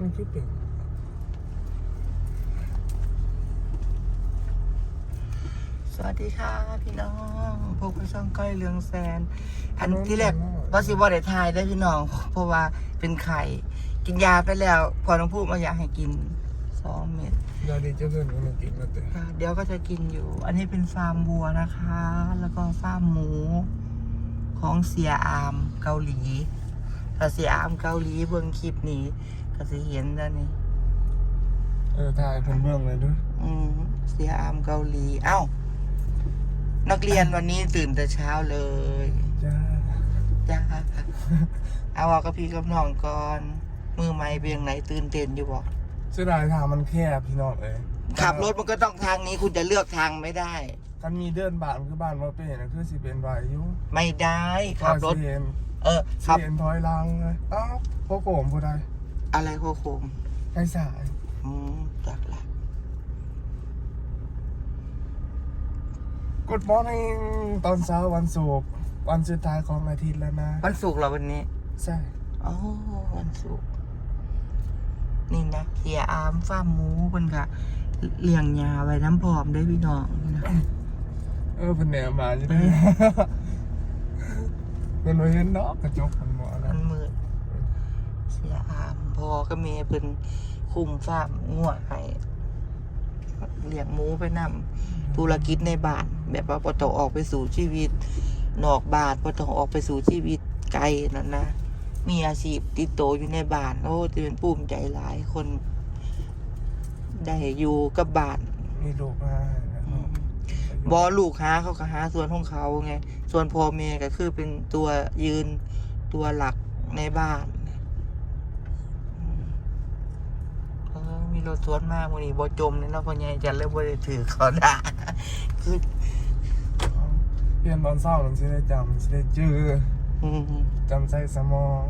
มันคือเป็นสวัสดีค่ะพี่น้องพบกับช่องก้อยเรืองแซน อันที่แรกว่าสิบ่ได้ทายได้อพี่น้อง เพราะว่าเป็นไข่กินยาไปแล้ว พอน้องพูดมาอยากให้กินสองเม็ดยาดีเจ้าเพื่อนมันกินมาแต่ค่ะเดี๋ยวก็จะกินอยู่ อันนี้เป็นฟาร์มวัวนะคะ แล้วก็ฟาร์มหมูของเสียอามเกาหลีถ้าเสียอามเกาหลีเบิ่งคลิปนี้ ก็จะเห็นแล้วนี่ เออถ่ายเพิ่นเบื้องเลยด้วยอืมเสียอามเกาหลี เอ้า นักเรียนวันนี้ตื่นแต่เช้าเลยจ้าจ้าเอาว่ากับพี่กับน้องก่อน มือไม้เบียงไหนตื่นเต้นอยู่บอกเสียดายทางมันแคบพี่น้องเอ้ยขับรถมันก็ต้องทางนี้คุณจะเลือกทางไม่ได้กันมีเดินบ้านคือบ้านว่าเป็นนะคือสิเป็นวาอยุไม่ได้ขับรถเสียนเออเสีขับยนถอยหลังเลยอ้าวพ่อโกมผู้ใด อะไรโคโคมไปสายอืมจากละ Good morning ตอนเช้าวันศุกร์วันสุดท้ายของอาทิตย์แล้วนะ วันศุกร์เหรอวันนี้ ใช่อ๋อ วันศุกร์นี่นะเสียอามฟ้าร์มหมูเพิ่นค่ะเลี้ยงยาไว้น้ำพร้อมเด้วยพี่น้องนะเออเป็นแหนมมาอยู่ด้วยเป็นไว้เห็นเนาะกระจกมันหมอมันะนมืดเสียอาม พอก็เมเพิ่นคุมฟาร์มงัวให้เลี้ยงหมูไปนำธุรกิจในบ้าน แบบว่าบ่ต้องออกไปสู่ชีวิต นอกบ้านบ่ต้องออกไปสู่ชีวิตไกลนั่นนะมีอาชีพติดโตวอยู่ในบ้านโอ้จะเป็นภูมิใจหลายคน ได้อยู่กับบ้านมีลูกมานะคอืรับมบอลูกหาเขาก็หาส่วนของเขาไง ส่วนพ่อแม่ก็คือเป็นตัวยืนตัวหลักในบ้านอืมเออ มีรถสวนมากวันนี้บอจมเนี่ยเนาะพ่อใหญ่จะเลยบ่ได้ถือเขาได้คือเรียนตอนเศร้ามันสิได้จำสิได้จื้ออืมจำใส่สมอง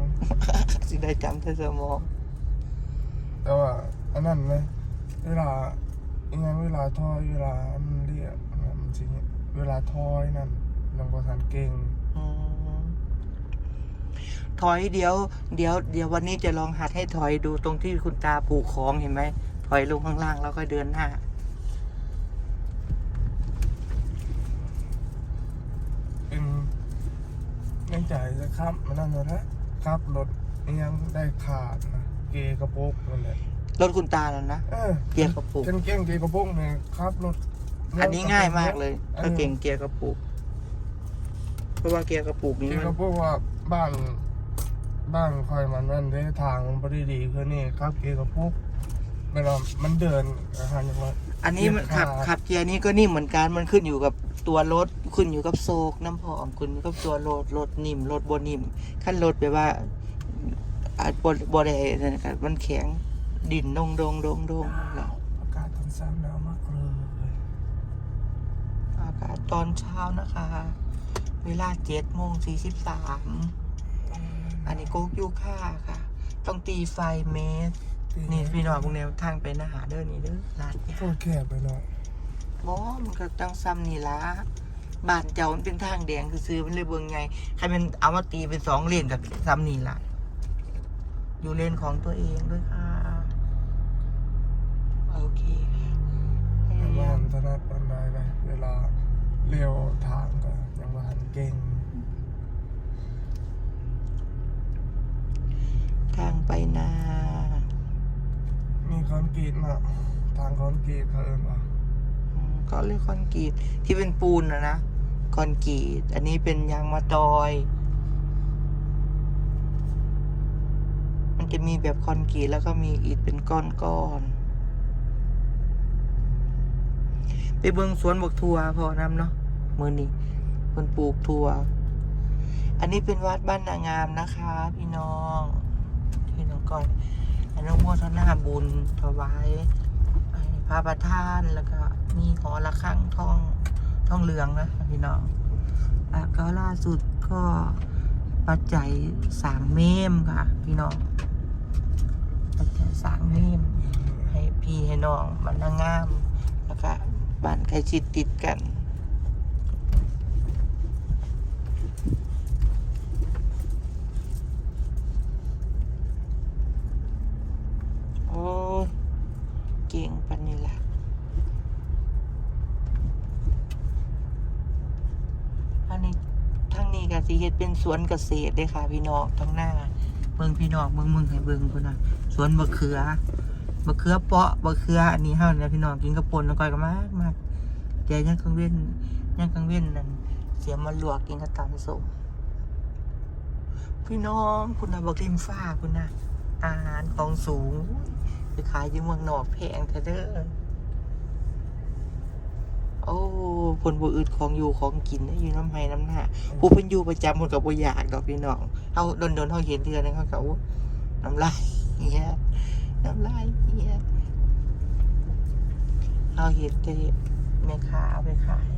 สิได้จำแต่สมอง แต่ว่าอันนั้นนะเวลาอีกอย่างเวลาทอยเวลามันเรียกมันสิเวลาทอยนั่นลองประสานเก่งอืม ถอยเดี๋ยวเดี๋ยวเดี๋ยววันนี้จะลองหัดให้ถอยดูตรงที่คุณตาผูกของเห็นไหมถอยลงข้างล่างแล้วก็เดินหน้าเป็นในใจจะครับมันนั่นเลยนะครับรถอีกอย่างได้ขาดนะเกกระโปกนั่นแหละรถคุณตาแล้วนะเออเกียร์กระปุกเก่งเก่งเกกระโปกเนี่ยครับรถอันนี้ง่ายมากเลยออถ้าเก่งเกียร์กระปุกเพราะว่าเกียร์กระปุกนี้เกมันกระโปกว่าบ้าน บ้านคอยมันนั่นได้ทางมันพอดีดีคือนี่ครับเกกระโปกเวลามันเดินอาหารอย่างว่าอันนี้มันเกีขัยบร์ขาดขับเกียร์นี้ก็นิ่มเหมือนกันมันขึ้นอยู่กับตัวรถขึ้นอยู่กับโซกน้ำหอมขึ้นอยู่กับตัวรถรถนิ่มรถบนิ่มขั้นรถแบบว่าอาจบอบได้นะครับมันแข็งดินดงดงดงดงแล้วอากาศตอนเช้าหนาวมากเลยอากาศตอนเช้านะคะ เวลาเจ็ดโมงสี่สิบสาม อันนี้โกกยูค่าค่ะ ต้องตีไฟเมตร นี่พี่น้องพวกแนวทางไปนาหาเด้อนี่เด้อลาดยาโคตรแคบไปหน่อยบ่มันก็ต้องซ้ำนี่ละบ้านเจ้ามันเป็นทางแดงคือซื้อๆมันเลยเบิ่งไงใครเป็นเอามาตีเป็นสองเลนกับซ้ำนี่ละอยู่เลนของตัวเองด้วยค่ะ โอเคค่ะพแต่ยาว่ายามถนัดปันใดเลยเวลาเลี้ยวทางก็ยังว่าหันเก่ง ทาง ไปนามีคอนกรีตเนาะทางคอนกรีตเขาเอิ้นว่าอืมก็เรียกคอนกรีตที่เป็นปูนนะนะคอนกรีต อันนี้เป็นยางมะตอย มันจะมีแบบคอนกรีตแล้วก็มีอิฐเป็นก้อนๆไปเบิ่งสวนบกทัวพอนำเนาะมือนี้คนปลูกทัวอันนี้เป็นวัดบ้านนางามนะคะ พี่น้องพี่น้อง ก่อนอนุโมทนาบุญถวายให้พระประธานแล้วก็มีหอระฆังทองทองเหลืองนะพี่น้องอะก็ล่าสุดก็ปัจจัยสามเมมค่ะ พี่น้องปัจจัยสามเมมให้พี่ให้น้องมันนางงามแล้วก็บ้านใกล้ชิดติดกัน เก่งปันนี่ล่ะ อันนี้ทางนี้ก็สิเฮ็ดเป็นสวนเกษตรเด้ค่ะ พี่น้องทั้งหน้าเบิ่งพี่น้องเบิ่งมึงให้เบิ่งพุ่นน่ะสวนมะเขือมะเขือเปาะมะเขืออันนี้เฮาเนี่ยพี่น้องกินกับป่นแล้วก็ก็มากมากแต่ยังกังเว้นยังกังเว้นนั่นเสียมาลวกกินกับตำส้มพี่น้องคุณน่ะบักริมฟ้าคุณน่ะอาหารของสูงไปขายอยู่เมืองนอกแพงแท้เด้อ โอ้ผลบ่อึดของอยู่ของกินอยู่น้ำไห้น้ำหน้าผู้เพิ่นอยู่ประจำเพิ่นก็บ่อยากดอกพี่น้องเฮาโดนๆเฮาเห็นเทื่อนึงเขาก็โอ้น้ำลายเฮียน้ำลายเฮียเฮาเห็นแต่แม่ค้าเอาไปขาย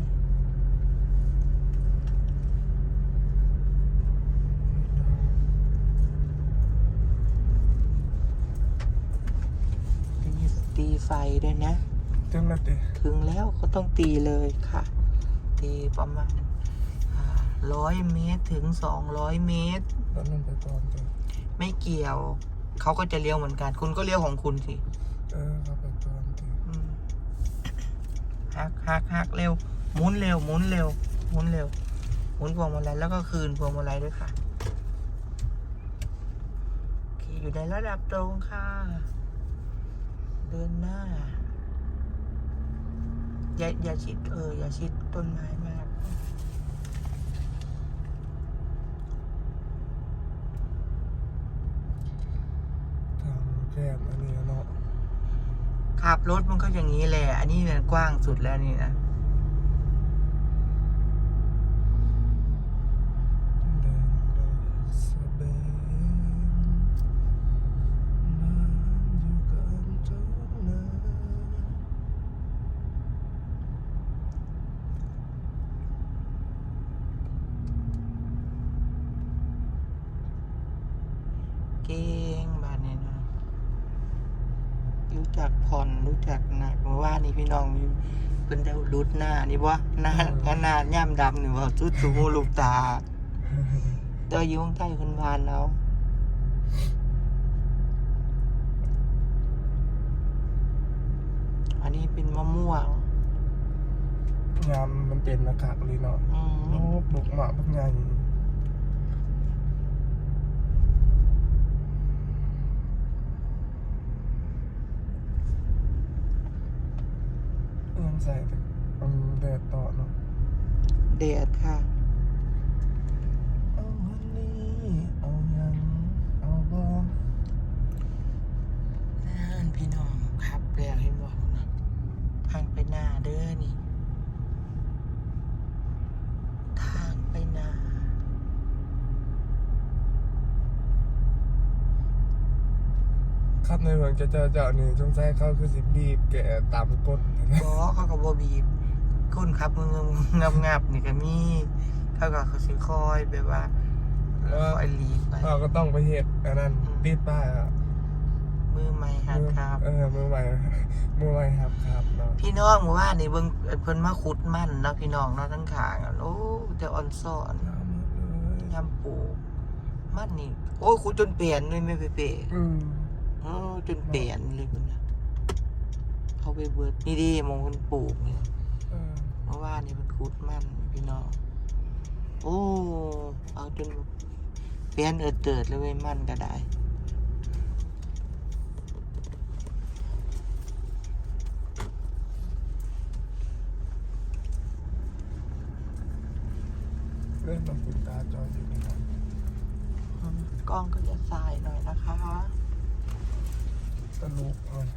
ตีตีไฟด้วยนะ เต็มแล้วติถึงแล้วก็ต้องตีเลยค่ะ ตีประมาณร้อยเมตรถึงสองร้อยเมตรแล้วนั่นไปก่อนติไม่เกี่ยว เขาก็จะเลี้ยวเหมือนกัน คุณก็เลี้ยวของคุณสิ เออครับไปก่อนติอืมหักหักหักเร็วหมุนเร็วหมุนเร็วหมุนเร็วหมุนพวงมาลัยแล้วก็คืนพวงมาลัยด้วยค่ะโอเคอยู่ในระดับตรงค่ะ เดินหน้า อย่าอย่าชิดเอออย่าชิดต้นไม้มากทางแคบอันนี้เนาะขับรถมันก็อย่างนี้แหละ อันนี้เนี่ยกว้างสุดแล้วนี่นะ เดินได้สบายนานอยู่กันจนนาน เก่งบ้านนี้นะรู้จักผ่อนรู้จักหนักเมื่อว่านนี่พี่น้องมีเป็นเดารุดหน้านี่วะหน้าหน้าย่ำดำนี่วะชุดสูงลูกตาเตออยู่ข้างใต้คนพานเราอันนี้เป็นมะม่วงยามมันเป็นอากาศเลยเนาะอืโอ้มปลูกหมากบักใหญ่เอื้อม ใส่แต่อืมแดดต่อเนาะเดดค่ะ เอาวันนี้เอายังเอาบ่นั่นพี่น้องครับแล้วเห็นบอกนะทางไปหน้าเด้อนี่ ทางไปหน้า ครับในเมืองจะเจอเจ้านี่สงสัยเขาคือสิบีบแกะตามกฎนะบอเขาก็บอบีบคุณครับมึงงับงับๆนี่ก็มีเขาก็เขาสิคอยแบบว่าคอยหลีกไปเราก็ต้องไปเฮ็ดอันนั้นติดป้ายอะมือใหม่หัดครับ เออ มือใหม่ มือใหม่ครับครับเนาะพี่น้องหมู่ว่านี่เบิ่งเพิ่นมาขุดมันเนาะพี่น้องเนาะทั้งขางอะโอ้แต่อ่อนซ่อนเอาหมดเลยยำปลูกมันนี่ โอ้ยขุดจนเปลี่ยนเลยไม่ไปเปะอืม โอ้จนเปลี่ยนเลยคุณนะเขาไปเบิดนี่ดิมองคนปลูกนี่เออเมื่อวานนี่มันขุดมันพี่น้องโอ้เอาจนเปลี่ยนเอิดเติดเลยเว้ยมันก็ได้เล่นต้องปิดตาจออยู่นะครับอืมกล้องก็จะสายหน่อยนะคะ ตลุกเลย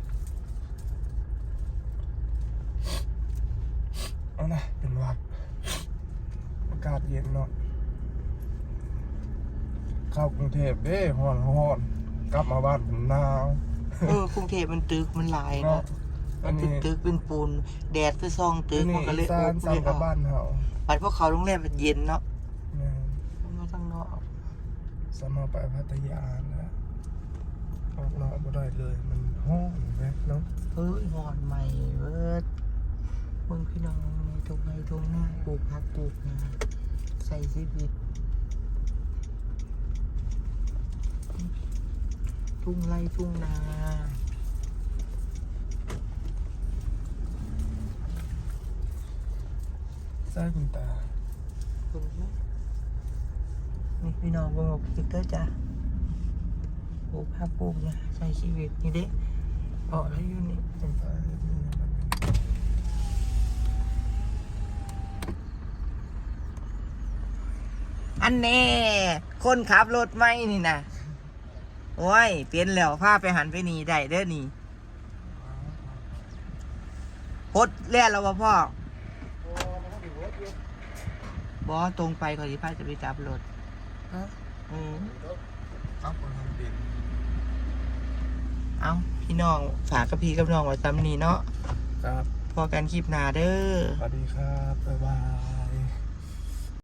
เอานะเป็นหวัดอากาศเย็นเนาะเข้ากรุงเทพเด้ฮ้อนฮ้อนกลับมาบ้านผมหนาวเออกรุงเทพมันตึกมันหลายเนาะ เนาะอัมันนเป็นนี้ตึกเป็นปูน แดดคือซองตึอักนนี้มันก็เลอียสาอบนเลซ้ำยกับออกบ้านเฮาไปพวกเขาโรงแรมมันเย็นเนาะแม่นมันมาทางนอก สำหรับไปพัทยานะ ออกนอกบ่ได้เลยมันห้องแม้เนาะเอ้ยหอนใหม่เวิร์ดมืองพี่น้องในตรงในตรงหน้าปลูกผักปลูกนาใส่ชีวิตทุ่งไร่ทุ่งนาใสร้างคุณตาคุณพี่น้องวงออกพิกเตอร์จ้ะ ภาพปลูกเนี่ยใช้ชีวิตนี่เด้เอ๋อแล้วอยู่นี่คุณตาเฮ็ดนี่มันอันแน่คนขับรถไม่นี่นะโอ้ย เปลี่ยนแล้วพาไปหันไปนี่ได้เด้อนี่พดเลียนแล้วบ่พ่อบอตรงไปก่อนที่พ่อจะไปจับรถฮะอืมครับผมทำเป็น เอาพี่น้องฝากกับพี่กับน้องไว้ซ้ำนี่เนาะครับ พอกันคลิปหนาเด้อ สวัสดีครับ บ๊ายบาย